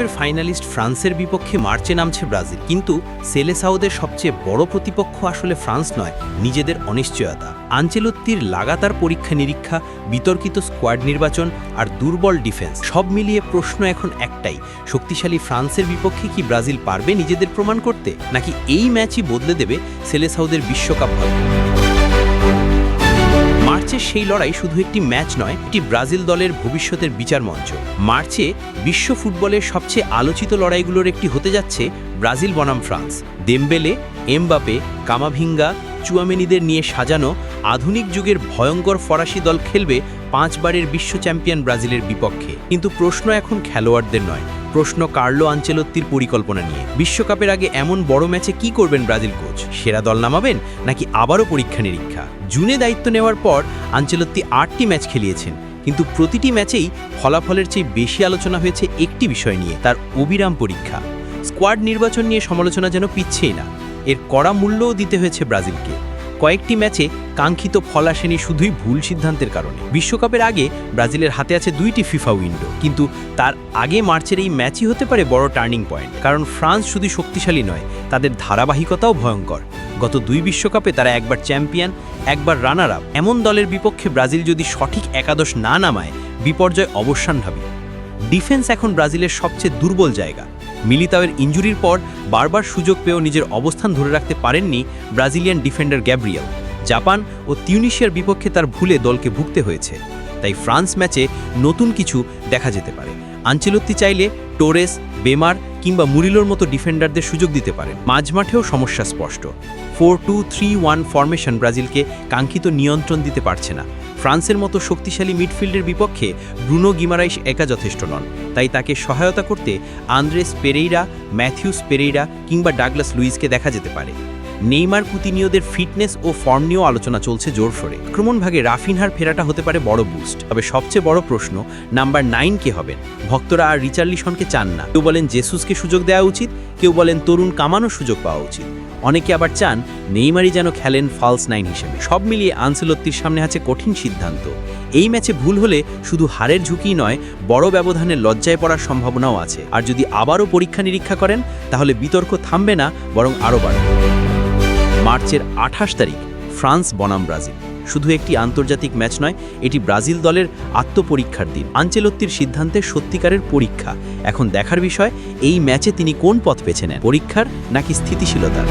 বিশ্বকাপের ফাইনালিস্ট ফ্রান্সের বিপক্ষে মার্চে নামছে ব্রাজিল। কিন্তু সেলেসাউদের সবচেয়ে বড় প্রতিপক্ষ আসলে ফ্রান্স নয়, নিজেদের অনিশ্চয়তা। আঞ্চেলত্তির লাগাতার পরীক্ষা নিরীক্ষা বিতর্কিত স্কোয়াড নির্বাচন আর দুর্বল ডিফেন্স, সব মিলিয়ে প্রশ্ন এখন একটাই, শক্তিশালী ফ্রান্সের বিপক্ষে কি ব্রাজিল পারবে নিজেদের প্রমাণ করতে? নাকি এই ম্যাচই বদলে দেবে সেলেসাউদের বিশ্বকাপ ভাগ্য মার্চের সেই লড়াই শুধু একটি ম্যাচ নয়, এটি ব্রাজিল দলের ভবিষ্যতের বিচার মঞ্চ। মার্চে বিশ্ব ফুটবলের সবচেয়ে আলোচিত লড়াইগুলোর একটি হতে যাচ্ছে ব্রাজিল বনাম ফ্রান্স। দেমবেলে, এমবাপে, কামাভিঙ্গা, চুয়ামেনিদের নিয়ে সাজানো আধুনিক যুগের ভয়ঙ্কর ফরাসি দল খেলবে পাঁচবারের বিশ্ব চ্যাম্পিয়ন ব্রাজিলের বিপক্ষে। কিন্তু প্রশ্ন এখন খেলোয়াড়দের নয় প্রশ্ন কার্লো আঞ্চেলত্তির পরিকল্পনা নিয়ে। বিশ্বকাপের আগে এমন বড় ম্যাচে কি করবেন ব্রাজিল কোচ? সেরা দল নামাবেন নাকি আবারও পরীক্ষা নিরীক্ষা? জুনে দায়িত্ব নেওয়ার পর আঞ্চেলত্তি আটটি ম্যাচ খেলিয়েছেন। কিন্তু প্রতিটি ম্যাচেই ফলাফলের চেয়ে বেশি আলোচনা হয়েছে একটি বিষয় নিয়ে, তার অবিরাম পরীক্ষা। স্কোয়াড নির্বাচন নিয়ে সমালোচনা যেন পিচ্ছেই না। এর কড়া মূল্যও দিতে হয়েছে ব্রাজিলকে। কয়েকটি ম্যাচে কাঙ্ক্ষিত ফল আসেনি শুধুই ভুল সিদ্ধান্তের কারণে। বিশ্বকাপের আগে ব্রাজিলের হাতে আছে দুইটি ফিফা উইন্ডো, কিন্তু তার আগে মার্চের এই ম্যাচই হতে পারে বড় টার্নিং পয়েন্ট, কারণ ফ্রান্স শুধু শক্তিশালী নয়, তাদের ধারাবাহিকতাও ভয়ঙ্কর। গত দুই বিশ্বকাপে তারা একবার চ্যাম্পিয়ন, একবার রানার আপ এমন দলের বিপক্ষে ব্রাজিল যদি সঠিক একাদশ না নামায়, বিপর্যয় অবসানভাবী ডিফেন্স এখন ব্রাজিলের সবচেয়ে দুর্বল জায়গা। মিলিতাওয়ের ইঞ্জুরির পর বারবার সুযোগ পেয়েও নিজের অবস্থান ধরে রাখতে পারেননি ব্রাজিলিয়ান ডিফেন্ডার গ্যাব্রিয়েল। জাপান ও তিউনিশিয়ার বিপক্ষে তার ভুলে দলকে ভুগতে হয়েছে। তাই ফ্রান্স ম্যাচে নতুন কিছু দেখা যেতে পারে। আঞ্চেলত্তি চাইলে টোরেস, বেমার কিংবা মুরিলোর মতো ডিফেন্ডারদের সুযোগ দিতে পারেন। মাঝমাঠেও সমস্যা স্পষ্ট। Four two three one formation ব্রাজিলকে কাঙ্ক্ষিত নিয়ন্ত্রণ দিতে পারছে না। ফ্রান্সের মতো শক্তিশালী মিডফিল্ডের বিপক্ষে ব্রুনো গিমারাইশ একা যথেষ্ট নন। তাই তাকে সহায়তা করতে আন্দ্রেস পেরেইরা ম্যাথিউস পেরেইরা কিংবা ডাগলাস লুইসকে দেখা যেতে পারে। নেইমার কুতিনীয়দের ফিটনেস ও ফর্ম নিয়েও আলোচনা চলছে জোরসোরে আক্রমণভাগে রাফিনহার ফেরাটা হতে পারে বড় বুস্ট। তবে সবচেয়ে বড় প্রশ্ন, নাম্বার নাইন কে হবেন? ভক্তরা আর রিচার্লিসনকে চান না। কেউ বলেন জেসুসকে সুযোগ দেওয়া উচিত, কেউ বলেন তরুণ কামানোর সুযোগ পাওয়া উচিত। অনেকে আবার চান নেইমারই যেন খেলেন ফালস নাইন হিসেবে। সব মিলিয়ে আনসেলত্তির সামনে আছে কঠিন সিদ্ধান্ত। এই ম্যাচে ভুল হলে শুধু হারের ঝুঁকি নয়, বড় ব্যবধানে লজ্জায় পড়ার সম্ভাবনাও আছে। আর যদি আবারও পরীক্ষা নিরীক্ষা করেন, তাহলে বিতর্ক থামবে না, বরং আরও বাড়বে। মার্চের আঠাশ তারিখ ফ্রান্স বনাম ব্রাজিল। শুধু একটি আন্তর্জাতিক ম্যাচ নয়, এটি ব্রাজিল দলের আত্মপরীক্ষার দিন। আঞ্চেলত্তির সিদ্ধান্তে সত্যিকারের পরীক্ষা। এখন দেখার বিষয়, এই ম্যাচে তিনি কোন পথ বেছে নেন, পরীক্ষার নাকি স্থিতিশীলতার?